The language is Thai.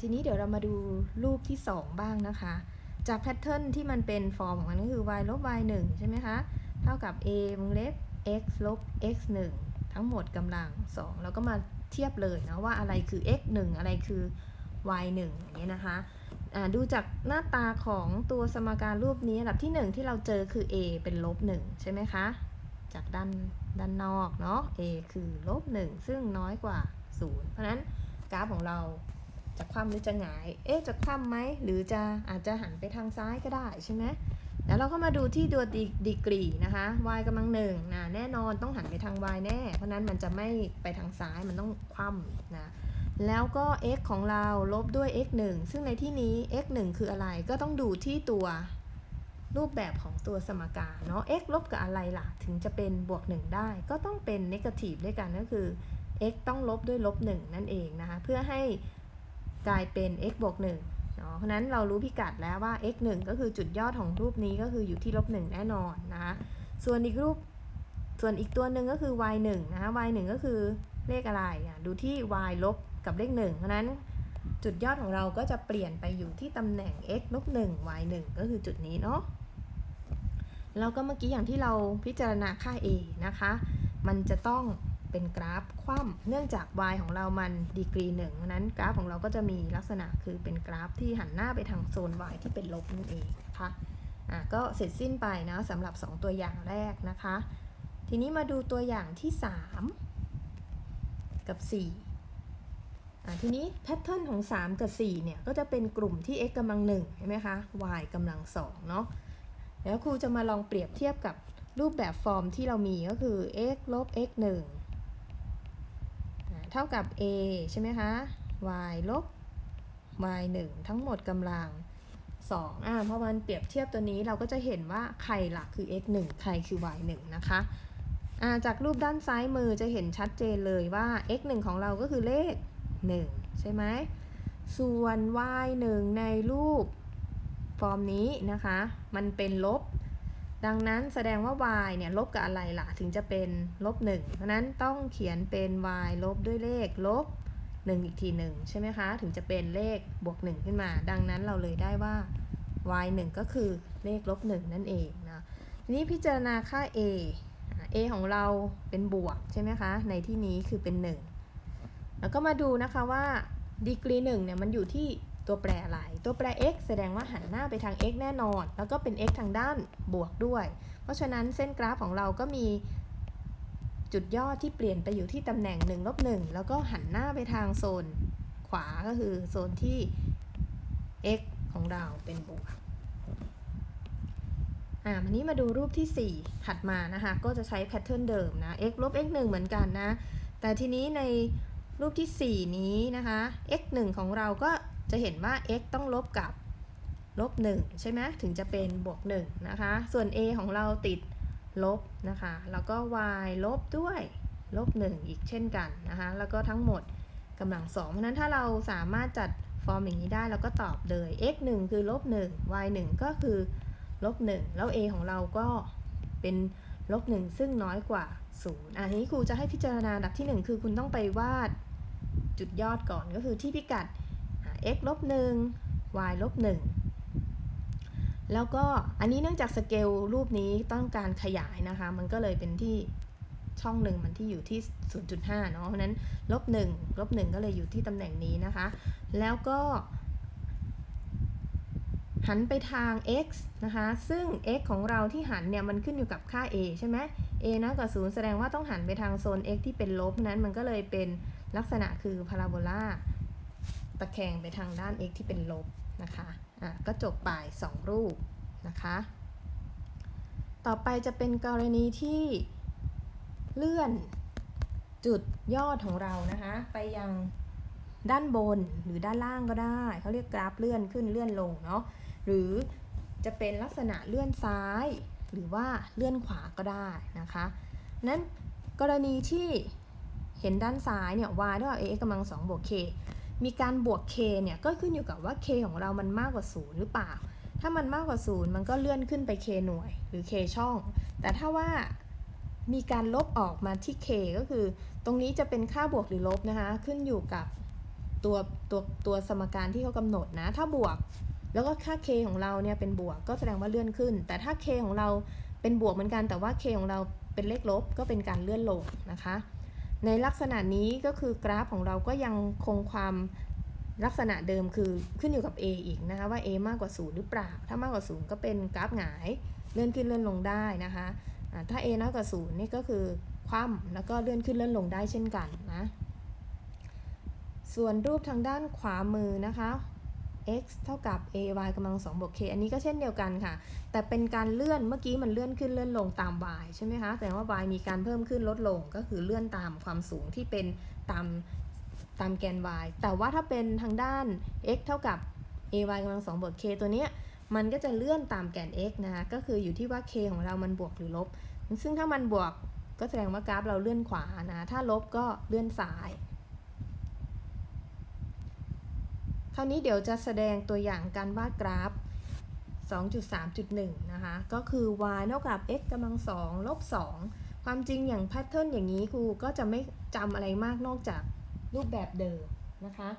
ทีนี้เดี๋ยวเรามาดูรูปที่ 2 บ้างนะคะ จากแพทเทิร์นที่มันเป็นฟอร์มของมันก็คือ y ลบ y 1ใช่ไหมคะ เท่ากับ a วงเล็บ x ลบ x 1ทั้งหมดกำลัง 2 แล้วก็มาเทียบเลยนะว่าอะไรคือ x 1อะไรคือ y 1อย่างเงี้ยนะคะดูจากหน้าตาของตัวสมการรูปนี้อันดับที่ 1 ที่เราเจอคือ a เป็นลบ 1 ใช่ไหมคะ จากด้านด้านนอกเนาะ a คือลบ 1 ซึ่งน้อยกว่า 0 เพราะนั้นกราฟของเรา จะคว่ำหรือจะหงาย เอ๊ะ จะคว่ำไหม หรือจะอาจจะหันไปทางซ้ายก็ได้ใช่ไหมแล้วเราก็มาดูที่ตัวดีกรีนะคะ y กำลังหนึ่งนะแน่นอนต้องหันไปทาง y แน่ เพราะนั้นมันจะไม่ไปทางซ้ายมันต้องคว่ำนะ แล้วก็ x ของเราลบด้วย x 1ซึ่งในที่นี้ x 1คืออะไรก็ต้องดูที่ตัวรูปแบบของตัวสมการเนาะ x ลบกับอะไรล่ะ ถึงจะเป็นบวก 1 ได้ ก็ต้องเป็น negative ด้วยกันก็คือ x ต้องลบด้วยลบ1นั่นเองนะคะ เพื่อให้ กลายเป็น x บวก1เนาะเพราะนั้นเรารู้พิกัดแล้วว่า x 1ก็คือจุดยอดของรูปนี้ก็คืออยู่ที่ลบ1แน่นอนนะคะส่วนอีกรูปส่วนอีกตัวหนึ่งก็คือ y 1นะคะ y 1ก็คือเลขอะไรอะดูที่ y ลบกับเลข1เพราะนั้นจุดยอดของเราก็จะเปลี่ยนไปอยู่ที่ตำแหน่ง x ลบ1 y 1ก็คือจุดนี้เนาะแล้วก็เมื่อกี้อย่างที่เราพิจารณาค่า a นะคะ มันจะต้อง เป็นกราฟคว่ำเนื่องจาก y ของเรามันดีกรีหนึ่งนั้นกราฟของเราก็จะมีลักษณะคือเป็นกราฟที่หันหน้าไปทางโซน y ที่เป็นลบนั่นเองนะคะอะก็เสร็จสิ้นไปนะสำหรับ 2 ตัวอย่างแรกนะคะ ทีนี้มาดูตัวอย่างที่ 3 กับ 4อะทีนี้แพทเทิร์นของ 3 กับ 4 เนี่ย ก็จะเป็นกลุ่มที่ x กำลัง1ใช่ไหมคะ y กำลัง2เนาะแล้วครูจะมาลองเปรียบเทียบกับรูปแบบฟอร์มที่เรามีก็คือ x ลบ x 1 ท่ากับ a ใช่ไหมคะ y ลบ y 1 ทั้งหมดกำลัง2อ่าเพราะมันเปรียบเทียบตัวนี้เราก็จะเห็นว่าใครหลักคือ x 1ใครคือ y 1นะคะอ่าจากรูปด้านซ้ายมือจะเห็นชัดเจนเลยว่า x 1ของเราก็คือเลข 1 ใช่ไหม ส่วน y 1ในรูปฟอร์มนี้นะคะ มันเป็นลบ ดังนั้นแสดงว่า y เนี่ยลบกับอะไรล่ะ ถึงจะเป็นลบ1เพราะนั้นต้องเขียนเป็น y ลบด้วยเลขลบ 1 อีกทีหนึ่งใช่ไหมคะ ถึงจะเป็นเลขบวก 1 ขึ้นมา ดังนั้นเราเลยได้ว่า y 1 ก็คือเลขลบ 1 นั่นเองนะทีนี้พิจารณาค่า a a ของเราเป็นบวกใช่ไหมคะ ในที่นี้คือเป็น 1 แล้วก็มาดูนะคะว่าดีกรี1เนี่ยมันอยู่ที่ ตัวแปรอะไร ตัวแปร x แสดงว่าหันหน้าไปทาง x แน่นอน แล้วก็เป็น x ทางด้านบวกด้วย เพราะฉะนั้นเส้นกราฟของเราก็มีจุดยอดที่เปลี่ยนไปอยู่ที่ตำแหน่ง1ลบ1แล้วก็หันหน้าไปทางโซนขวาก็คือโซนที่ x ของเราเป็นบวก อ่าวันนี้มาดูรูปที่ 4 ถัดมานะคะ ก็จะใช้แพทเทิร์นเดิมนะ x ลบ x 1 เหมือนกันนะ แต่ทีนี้ในรูปที่ 4 นี้นะคะ x 1ของเราก็ จะเห็นว่า x ต้องลบกับลบ1ใช่ไหมถึงจะเป็นบวก1นะคะ ส่วน a ของเราติดลบนะคะ แล้วก็ y ลบด้วยลบ1อีกเช่นกันนะคะ แล้วก็ทั้งหมดกำลังสองเพราะนั้นถ้าเราสามารถจัดฟอร์มอย่างนี้ได้เราก็ตอบเลย x 1คือลบ1 y 1ก็คือลบ1แล้ว a ของเราก็เป็นลบ1ซึ่งน้อยกว่า0อะทีนี้ครูจะให้พิจารณาดับที่ 1 คือคุณต้องไปวาดจุดยอดก่อนก็คือที่พิกัด x ลบ1 y ลบ1แล้วก็อันนี้เนื่องจากสเกลรูปนี้ต้องการขยายนะคะ มันก็เลยเป็นที่ช่องหนึ่งมันที่อยู่ที่ 0.5 เนาะเพราะนั้นลบ1ลบ1ก็เลยอยู่ที่ตำแหน่งนี้นะคะ แล้วก็ หันไปทาง x นะคะ ซึ่ง x ของเราที่หันเนี่ย มันขึ้นอยู่กับค่า a ใช่ไหม a น้อยกว่า0แสดงว่าต้องหันไปทางโซน x ที่เป็นลบนั้นมันก็เลยเป็นลักษณะคือพาราโบลา ตะแคงไปทางด้าน x ที่เป็นลบนะคะอะก็จบไป 2 รูปนะคะ ต่อไปจะเป็นกรณีที่เลื่อนจุดยอดของเรานะคะ ไปยังด้านบนหรือด้านล่างก็ได้ เขาเรียกกราฟเลื่อนขึ้นเลื่อนลงเนาะหรือจะเป็นลักษณะเลื่อนซ้าย หรือว่าเลื่อนขวาก็ได้นะคะนั้นกรณีที่เห็นด้านซ้ายเนี่ย y เท่ากับ ax กำลัง2บวก k มีการบวก k เนี่ยก็ขึ้นอยู่กับว่า k ของเรามันมากกว่า 0 หรือเปล่า ถ้ามันมากกว่า 0 มันก็เลื่อนขึ้นไป k หน่วยหรือ k ช่อง แต่ถ้าว่ามีการลบออกมาที่ k ก็คือ ตรงนี้จะเป็นค่าบวกหรือลบนะคะ ขึ้นอยู่กับตตัวตัวตัวสมการที่เขากำหนดนะ ถ้าบวกแล้วก็ค่า k ของเราเนี่ยเป็นบวกก็แสดงว่าเลื่อนขึ้น แต่ถ้า k ของเราเป็นบวกเหมือนกันแต่ว่า k ของเราเป็นเลขลบก็เป็นการเลื่อนลงนะคะ ในลักษณะนี้ก็คือกราฟของเราก็ยังคงความลักษณะเดิมคือขึ้นอยู่กับ a อีกนะคะว่า a มากกว่า 0 หรือเปล่า ถ้ามากกว่า 0 ก็เป็นกราฟหงายเลื่อนขึ้นเลื่อนลงได้นะคะถ้า a น้อยกว่า 0 นี่ก็คือคว่ำแล้วก็เลื่อนขึ้นเลื่อนลงได้เช่นกันนะส่วนรูปทางด้านขวามือนะคะ x เท่ากับ ay กำลัง2บวก k อันนี้ก็เช่นเดียวกันค่ะ แต่เป็นการเลื่อนเมื่อกี้มันเลื่อนขึ้นเลื่อนลงตาม y ใช่ไหมคะแต่ว่า y มีการเพิ่มขึ้นลดลงก็คือเลื่อนตามความสูงที่เป็นตามตามแกน y แต่ว่าถ้าเป็นทางด้าน x เท่ากับ ay กำลัง2บวก k ตัวเนี้ยมันก็จะเลื่อนตามแกน x นะคะก็คืออยู่ที่ว่า k ของเรามันบวกหรือลบ ซึ่งถ้ามันบวกก็แสดงว่ากราฟเราเลื่อนขวานะ ถ้าลบก็เลื่อนซ้าย คราวนี้เดี๋ยวจะแสดงตัวอย่างการวาดกราฟ 2.3.1 นะคะ ก็คือ y เท่ากับ x กำลัง2ลบ2ความจริงอย่างแพทเทิร์นอย่างนี้ครูก็จะไม่จำอะไรมากนอกจากรูปแบบเดิมนะคะ